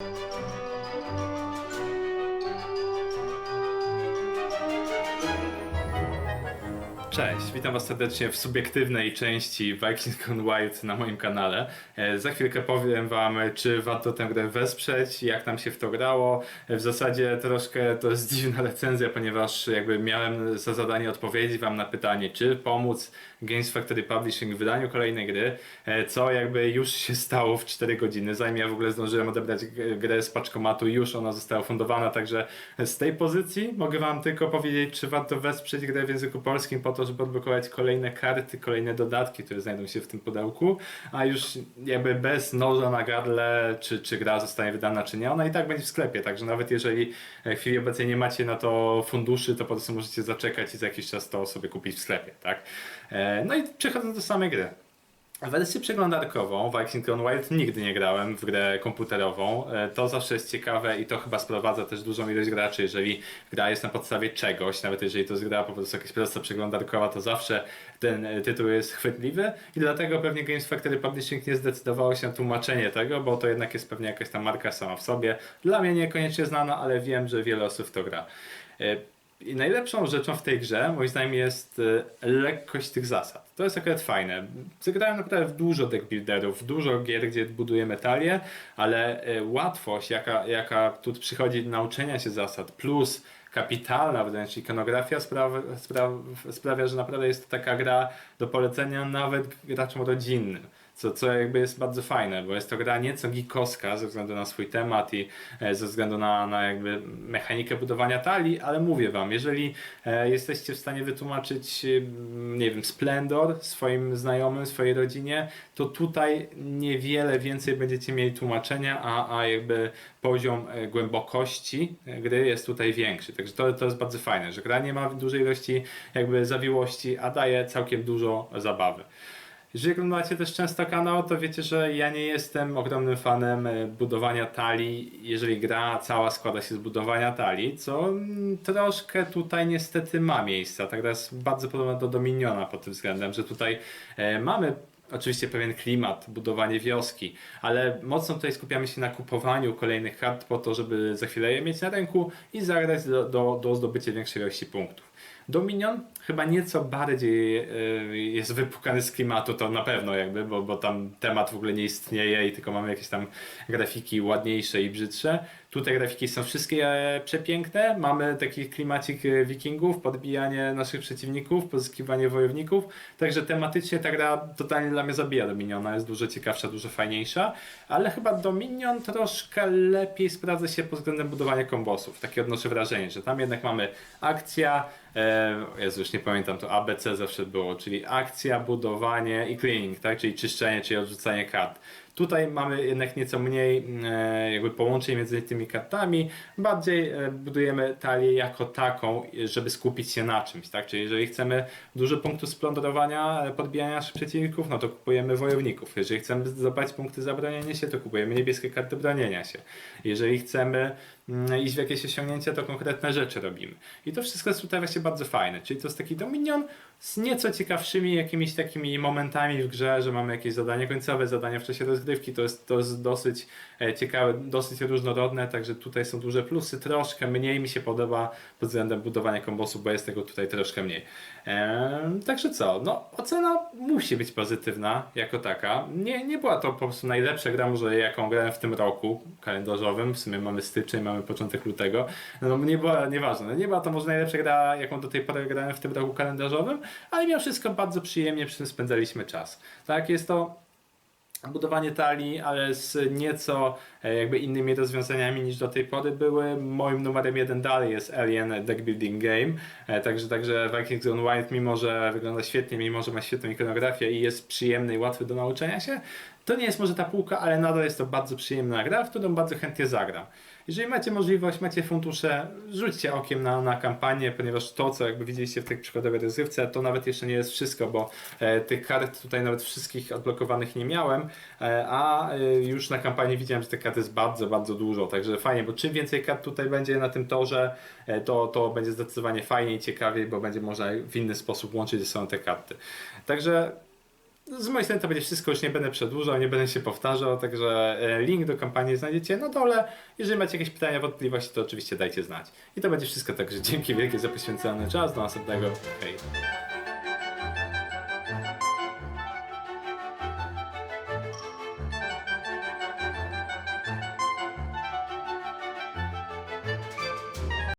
Música Cześć, witam Was serdecznie w subiektywnej części Vikings Gone Wild na moim kanale. E, za chwilkę powiem Wam, czy warto tę grę wesprzeć, jak nam się w to grało. E, w zasadzie troszkę to jest dziwna recenzja, ponieważ jakby miałem za zadanie odpowiedzieć Wam na pytanie, czy pomóc Games Factory Publishing w wydaniu kolejnej gry, e, co jakby już się stało w 4 godziny. Zanim ja w ogóle zdążyłem odebrać grę z paczkomatu, już ona została fundowana, także z tej pozycji mogę Wam tylko powiedzieć, czy warto wesprzeć grę w języku polskim po to, żeby odblokować kolejne karty, kolejne dodatki, które znajdą się w tym pudełku, a już jakby bez noża na gardle, czy, czy gra zostanie wydana, czy nie, ona i tak będzie w sklepie, także nawet jeżeli w chwili obecnej nie macie na to funduszy, to po prostu możecie zaczekać i za jakiś czas to sobie kupić w sklepie, tak? E, No i przechodząc do samej gry. Wersję przeglądarkową Viking Gone Wild nigdy nie grałem w grę komputerową. E, To zawsze jest ciekawe i to chyba sprowadza też dużą ilość graczy. Jeżeli gra jest na podstawie czegoś, nawet jeżeli to jest gra po prostu jakaś prosta przeglądarkowa, to zawsze ten e, tytuł jest chwytliwy i dlatego pewnie Games Factory Publishing nie zdecydowało się na tłumaczenie tego, bo to jednak jest pewnie jakaś tam marka sama w sobie. Dla mnie niekoniecznie znana, ale wiem, że wiele osób to gra. I najlepszą rzeczą w tej grze, moim zdaniem, jest e, lekkość tych zasad. To jest akurat fajne. Zagrałem naprawdę w dużo deckbuilderów, dużo gier, gdzie budujemy talię, ale e, łatwość, jaka, jaka tu przychodzi do nauczenia się zasad, plus kapitalna wręcz ikonografia sprawia, sprawia, że naprawdę jest to taka gra do polecenia nawet graczom rodzinnym. Co, co jakby jest bardzo fajne, bo jest to gra nieco geekowska ze względu na swój temat i e, ze względu na, na jakby mechanikę budowania talii, ale mówię wam, jeżeli e, jesteście w stanie wytłumaczyć, e, nie wiem, Splendor swoim znajomym, swojej rodzinie, to tutaj niewiele więcej będziecie mieli tłumaczenia, a, a jakby poziom e, głębokości gry jest tutaj większy. Także to, to jest bardzo fajne, że gra nie ma dużej ilości jakby zawiłości, a daje całkiem dużo zabawy. Jeżeli oglądacie też często kanał, to wiecie, że ja nie jestem ogromnym fanem e, budowania talii, jeżeli gra cała składa się z budowania talii, co mm, troszkę tutaj niestety ma miejsce. Ta gra jest bardzo podobna do Dominiona pod tym względem, że tutaj e, mamy oczywiście pewien klimat, budowanie wioski, ale mocno tutaj skupiamy się na kupowaniu kolejnych kart po to, żeby za chwilę je mieć na ręku i zagrać do, do, do zdobycia większej ilości punktów. Dominion chyba nieco bardziej y, jest wypukany z klimatu, to na pewno jakby, bo, bo tam temat w ogóle nie istnieje i tylko mamy jakieś tam grafiki ładniejsze i brzydsze. Tutaj grafiki są wszystkie e, przepiękne, mamy taki klimacik e, wikingów, podbijanie naszych przeciwników, pozyskiwanie wojowników, także tematycznie ta gra totalnie dla mnie zabija Dominiona, jest dużo ciekawsza, dużo fajniejsza, ale chyba Dominion troszkę lepiej sprawdza się pod względem budowania kombosów. Takie odnoszę wrażenie, że tam jednak mamy akcja, e, Jezu, już nie pamiętam, to ABC zawsze było, czyli akcja, budowanie i cleaning, tak? czyli czyszczenie, czyli odrzucanie kart. Tutaj mamy jednak nieco mniej e, jakby połączeń między tymi kartami, bardziej e, budujemy talię jako taką, żeby skupić się na czymś, tak? Czyli jeżeli chcemy dużo punktów splądrowania, e, podbijania naszych przeciwników, no to kupujemy wojowników. Jeżeli chcemy zdobyć punkty za bronienie się, to kupujemy niebieskie karty bronienia się. Jeżeli chcemy mm, iść w jakieś osiągnięcia, to konkretne rzeczy robimy. I to wszystko tutaj właśnie bardzo fajne. Czyli to jest taki Dominion z nieco ciekawszymi jakimiś takimi momentami w grze, że mamy jakieś zadanie końcowe, zadania w czasie rozgrywki. To jest, to jest dosyć e, ciekawe, dosyć różnorodne, także tutaj są duże plusy. Troszkę mniej mi się podoba pod względem budowania kombosu, bo jest tego tutaj troszkę mniej. Także co, no ocena musi być pozytywna jako taka. Nie, nie była to po prostu najlepsza gra, może jaką grałem w tym roku kalendarzowym. W sumie mamy styczeń, mamy początek lutego. No nie była, nieważne, nie była to może najlepsza gra, jaką do tej pory grałem w tym roku kalendarzowym, ale mimo wszystko bardzo przyjemnie przy tym spędzaliśmy czas. Tak, jest to budowanie talii, ale z nieco jakby innymi rozwiązaniami niż do tej pory były. Moim numerem jeden dalej jest Alien Deck Building Game, e, także, także Vikings Gone Wild, mimo że wygląda świetnie, mimo że ma świetną ikonografię i jest przyjemny i łatwy do nauczenia się, to nie jest może ta półka, ale nadal jest to bardzo przyjemna gra, w którą bardzo chętnie zagram. Jeżeli macie możliwość, macie fundusze, rzućcie okiem na, na kampanię, ponieważ to, co jakby widzieliście w tej przykładowej rozrywce, to nawet jeszcze nie jest wszystko, bo e, tych kart tutaj nawet wszystkich odblokowanych nie miałem, e, a e, już na kampanii widziałem, że tych kart jest bardzo, bardzo dużo, także fajnie, bo czym więcej kart tutaj będzie na tym torze, e, to, to będzie zdecydowanie fajniej, ciekawiej, bo będzie można w inny sposób łączyć ze sobą te karty. Także z mojej strony to będzie wszystko, już nie będę przedłużał, nie będę się powtarzał, także e, link do kampanii znajdziecie na dole. Jeżeli macie jakieś pytania, wątpliwości, to oczywiście dajcie znać. I to będzie wszystko, także dzięki wielkie za poświęcony czas, do następnego, hej.